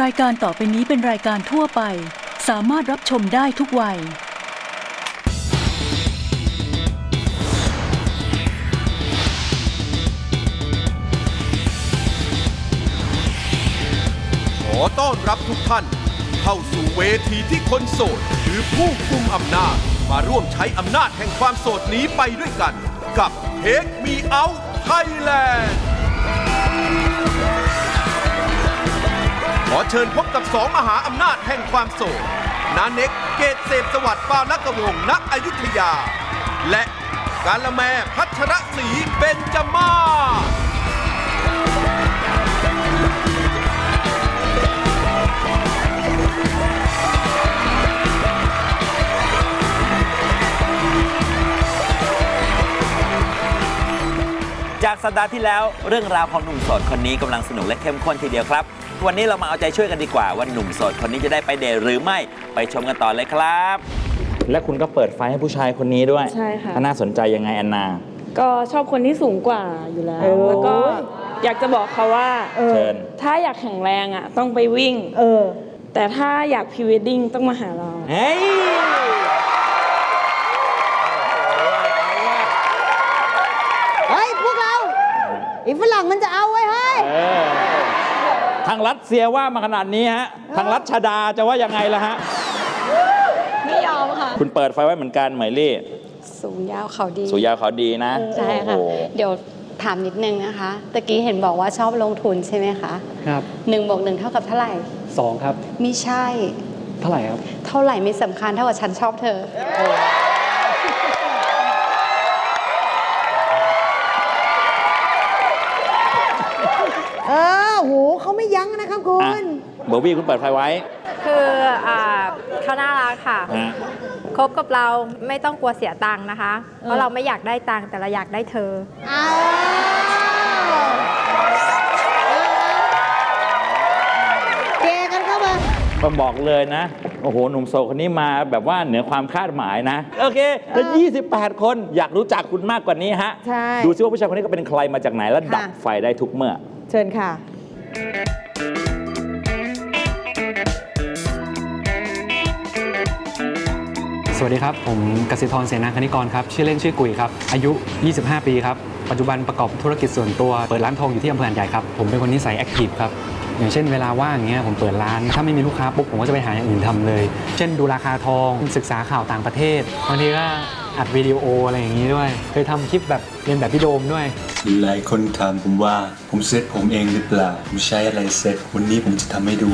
รายการต่อไปนี้เป็นรายการทั่วไป สามารถรับชมได้ทุกวัย ขอต้อนรับทุกท่าน เข้าสู่เวทีที่คนโสดหรือผู้กุมอำนาจ มาร่วมใช้อำนาจแห่งความโสดนี้ไปด้วยกัน กับเทคมีเอาไทยแลนด์ อเชิญพบกับสองมหาอำนาจแห่งความโสดนาเน็กเกตเสพสวัสดิ์ปาลกวงศ์ณอยุธยา และกาละแมพัชรศรีเบญจมาจากสัปดาห์ที่แล้วเรื่องราวของหนุ่มโสดคนนี้กำลังสนุกและเข้มข้นทีเดียวครับ วันนี้เรามาเอาใจช่วยกันดีกว่าว่าหนุ่มโสดคนนี้จะได้ไปเดทหรือไม่ไปชมกันต่อเลยครับ และคุณก็เปิดไฟให้ผู้ชายคนนี้ด้วยใช่ค่ะน่าสนใจยังไงแอนนา ก็ชอบคนที่สูงกว่าอยู่แล้ว แล้วก็อยากจะบอกเขาว่าเชิญ ถ้าอยากแข็งแรงอะ ต้องไปวิ่ง เออ แต่ถ้าอยากพรีเวดดิ้งต้องมาหาเรา เฮ้ยเฮ้ย พวกเราไอีฝรั่งมันจะเอาไว้เฮ้ย เออ ทางรัสเซียว่ามาขนาดนี้ฮะ ทางรัชดาจะว่ายังไงล่ะฮะ ไม่ยอมค่ะ คุณเปิดไฟไว้เหมือนกันเหมยลี่สูงยาวเขาดีสุยาวเขาดีนะใช่ค่ะ โอ้โหเดี๋ยวถามนิดนึงนะคะ ตะกี้เห็นบอกว่าชอบลงทุนใช่ไหมคะครับหนึ่งบวกหนึ่งเท่ากับเท่าไหร่สองครับ ไม่ใช่ เท่าไหร่ครับ เท่าไหร่ไม่สำคัญเท่ากับฉันชอบเธอ เออโหเขา ไม่ยั้งนะครับคุอะณเบอร์บี้คุณเปิดไฟไว้ คืออ่าเขาน่ารักค่ะ ฮะ คบกับเราไม่ต้องกลัวเสียตังค์นะคะ เพราะเราไม่อยากได้ตังค์แต่เราอยากได้เธอเอาเกกันเข้ามา ต้องบอกเลยนะ โอ้โห หนุ่มโสดคนนี้มาแบบว่าเหนือความคาดหมายนะ โอเคแล้ว28 คนอยากรู้จักคุณมากกว่านี้ฮะ ใช่ดูซิว่าผู้ชายคนนี้ก็เป็นใครมาจากไหนแล้วดับค่ะ ไฟได้ทุกเมื่อ เชิญค่ะ วัสดีครับ ผมกสิธรเสนาคณิกรครับ ชื่อเล่นชื่อกุยครับ อายุ 25 ปีครับ ปัจจุบันประกอบธุรกิจส่วนตัว เปิดร้านทองอยู่ที่อำเภอหาดใหญ่ครับ ผมเป็นคนนิสัยแอคทีฟครับ อย่างเช่นเวลาว่างอย่างเงี้ยผมเปิดร้าน ถ้าไม่มีลูกค้าปุ๊บผมก็จะไปหาอย่างอื่นทำเลย เช่นดูราคาทอง ศึกษาข่าวต่างประเทศ บางทีก็อัดวิดีโออะไรอย่างนี้ด้วย เคยทำคลิปแบบเรียนแบบพี่โดมด้วย หลายคนถามผมว่าผมเซ็ตผมเองหรือเปล่า ผมใช้อะไรเซ็ตวันนี้ผมจะทำให้ดู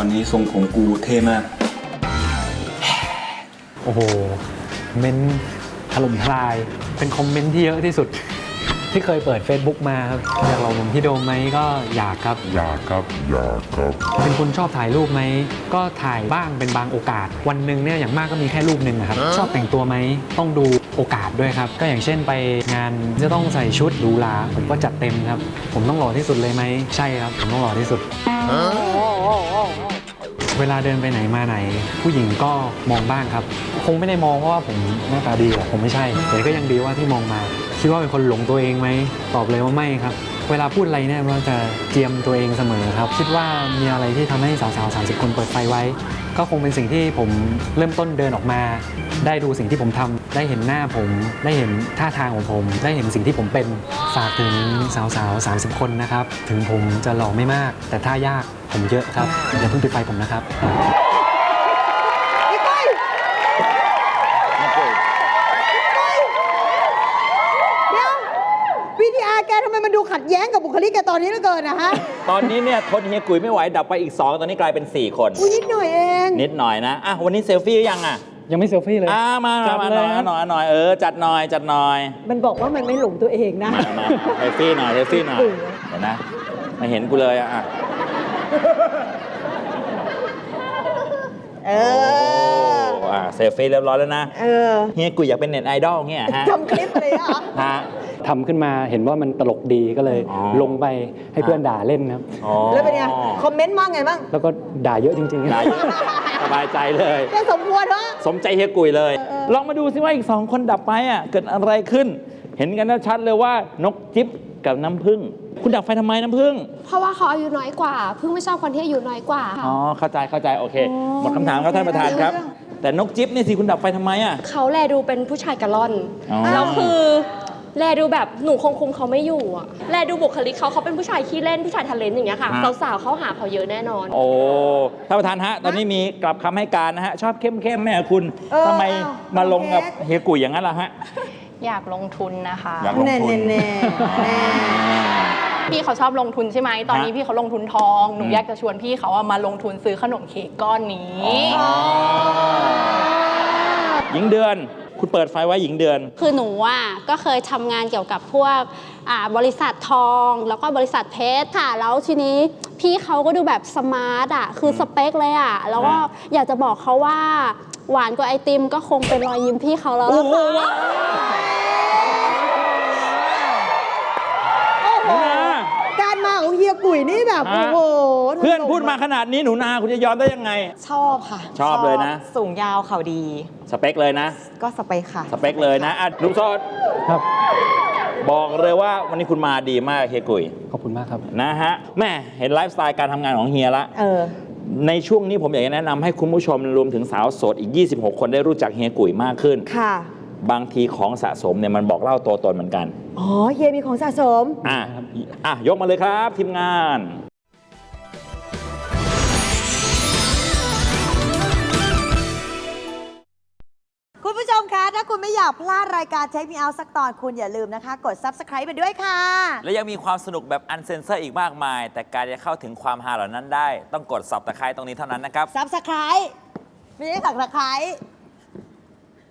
อนนี้ทรงของกูเท่มาก โอ้โห เม้นถล่มทลาย เป็นคอมเมนต์ที่เยอะที่สุด ที่เคยเปิด Facebook มาครับอยากลองผมพี่โดมไหมก็อยากครับ อยากครับ อยากครับ เป็นคนชอบถ่ายรูปไหม ก็ถ่ายบ้างเป็นบางโอกาส วันหนึ่งเนี่ยอย่างมากก็มีแค่รูปหนึ่งนะครับ ชอบแต่งตัวไหมต้องดูโอกาสด้วยครับ ก็อย่างเช่นไปงานจะต้องใส่ชุดหรูหราผมก็จัดเต็มครับ ผมต้องหล่อที่สุดเลยไหมใช่ครับ ผมต้องหล่อที่สุด เวลาเดินไปไหนมาไหน ผู้หญิงก็มองบ้างครับ คงไม่ได้มองเพราะว่าผมหน้าตาดีหรอกผมไม่ใช่แต่ก็ยังดีว่าที่มองมา คิดว่าเป็นคนหลงตัวเองไหมตอบเลยว่าไม่ครับ เวลาพูดอะไรเนี่ยเราจะเจียมตัวเองเสมอครับ คิดว่ามีอะไรที่ทำให้สาวๆ30 คนเปิดไฟไว้ ก็คงเป็นสิ่งที่ผมเริ่มต้นเดินออกมา ได้ดูสิ่งที่ผมทำ ได้เห็นหน้าผม ได้เห็นท่าทางของผม ได้เห็นสิ่งที่ผมเป็นฝากถึงสาวๆ30 คนนะครับ ถึงผมจะหล่อไม่มาก แต่ถ้ายากผมเยอะครับอย่าเพิ่งปิดไฟผมนะครับพี่ก้อยเดี๋ยววิทีอาร์แกทำไมมันดูขัดแย้งกับบุคลิกแกตอนนี้เหลือเกินนะฮะ ตอนนี้เนี่ยทนเฮียกุยไม่ไหวดับไปอีก 2 ตอนนี้กลายเป็น 4 คน อุ้ยนิดหน่อยเอง นิดหน่อยนะ อะ วันนี้เซลฟี่หรือยังอะ ยังไม่เซลฟี่เลย อ่ามาจัมาดมาหเลน่อยยหน่อยหน่อยเออจัดหน่อยจัดหน่อยมันบอกว่ามันไม่หลงตัวเองนะ มามาเซลฟี่หน่อยเซลฟี่หน่อยเออเดี๋ยวนะไม่เห็นกูเลยอะอะเออโอ้อะเซลฟี่เรียบร้อยแล้วนะเออเฮียกุยอยากเป็นเน็ตไอดอลเงี้ยฮะทำคลิปอะไรอะฮะ ทำขึ้นมาเห็นว่ามันตลกดีก็เลยอ๋อ ลงไปให้เพื่อนด่าเล่นนะครับ อ๋อแล้วเป็นไง คอมเมนต์ว่าไงบ้างแล้วก็ด่าเยอะจริงๆ ได้สบายใจเลย แกสมควรเหรอ สมใจเฮียกุยเลย ลองมาดูซิว่าอีกสองคนดับไปอะเกิดอะไรขึ้น เห็นกันชัดๆเลยว่านกจิ๊บกับน้ำผึ้งคุณดับไฟทำไมน้ำผึ้งเพราะว่าเขาอายุน้อยกว่า เพิ่งไม่ชอบคนที่อายุน้อยกว่าอ๋อเข้าใจเข้าใจโอเค หมดคำถามครับท่านประธานครับ แต่นกจิ๊บเนี่ยสิคุณดับไฟทำไมอะ เขาแลดูเป็นผู้ชายกะล่อนอ๋อ แล้วคือแลดูแบบหนูคงคุมเขาไม่อยู่อะแลดูบุคลิกเขาเขาเป็นผู้ชายขี้เล่นผู้ชายทะเลนอย่างเงี้ยค่ะสาวๆเขาหาเขาเยอะแน่นอน โอ้ท่านประธานฮะ ตอนนี้มีกลับคำให้การนะฮะ ชอบเข้มๆแม่คุณเออทำไมเอา มาลงกับน้องเค้กเฮียกุยอย่างนั้นล่ะฮะ อยากลงทุนนะคะ อยากลงแน่ทุนแน่แน่ พี่เขาชอบลงทุนใช่ไหม ตอนนี้ฮะพี่เขาลงทุนทอง หนูอืม อยากจะชวนพี่เขาอะมาลงทุนซื้อขนมเค้กก้อนนี้ หญิงเดือน คุณเปิดไฟไว้หญิงเดือน คือหนูอะก็เคยทำงานเกี่ยวกับพวกอ่าบริษัททอง แล้วก็บริษัทเพชรค่ะ แล้วทีนี้พี่เขาก็ดูแบบสมาร์ทอะ คือสเปคเลยอะ แล้วก็อยากจะบอกเขาว่า หวานกว่าไอติมก็คงเป็นรอยยิ้มพี่เขาแล้วล่ะค่ะโอ้โห การมาของเฮียกุ๋ยนี่แบบฮะโอ้โห เพื่อนพูดมาขนาดนี้หนูนาคุณจะยอมได้ยังไง ชอบค่ะชอบเลยนะ สูงยาวเขาดี สเปคเลยนะ ก็สเปคค่ะ สเปคเลยนะอะลุงโซดครับ บอกเลยว่าวันนี้คุณมาดีมากเฮียกุยขอบคุณมากครับนะฮะแม่เห็นไลฟ์สไตล์การทำงานของเฮียละ เออ ในช่วงนี้ผมอยากจะแนะนำให้คุณผู้ชมรวมถึงสาวโสดอีก 26 คนได้รู้จักเฮียกุยมากขึ้น ค่ะ บางทีของสะสมเนี่ยมันบอกเล่าตัวตนเหมือนกัน อ๋อเฮียมีของสะสม อะอะยกมาเลยครับทีมงาน คะถ้าคุณไม่อยากพลาดรายการเช็คมีเอาสักตอนคุณอย่าลืมนะคะ กด subscribe ไปด้วยค่ะ และยังมีความสนุกแบบอันเซนเซอร์อีกมากมาย แต่การจะเข้าถึงความฮาเหล่านั้นได้ ต้องกดสับตะไคร้ตรงนี้เท่านั้นนะครับ subscribe ไม่ใช่สักตะไคร้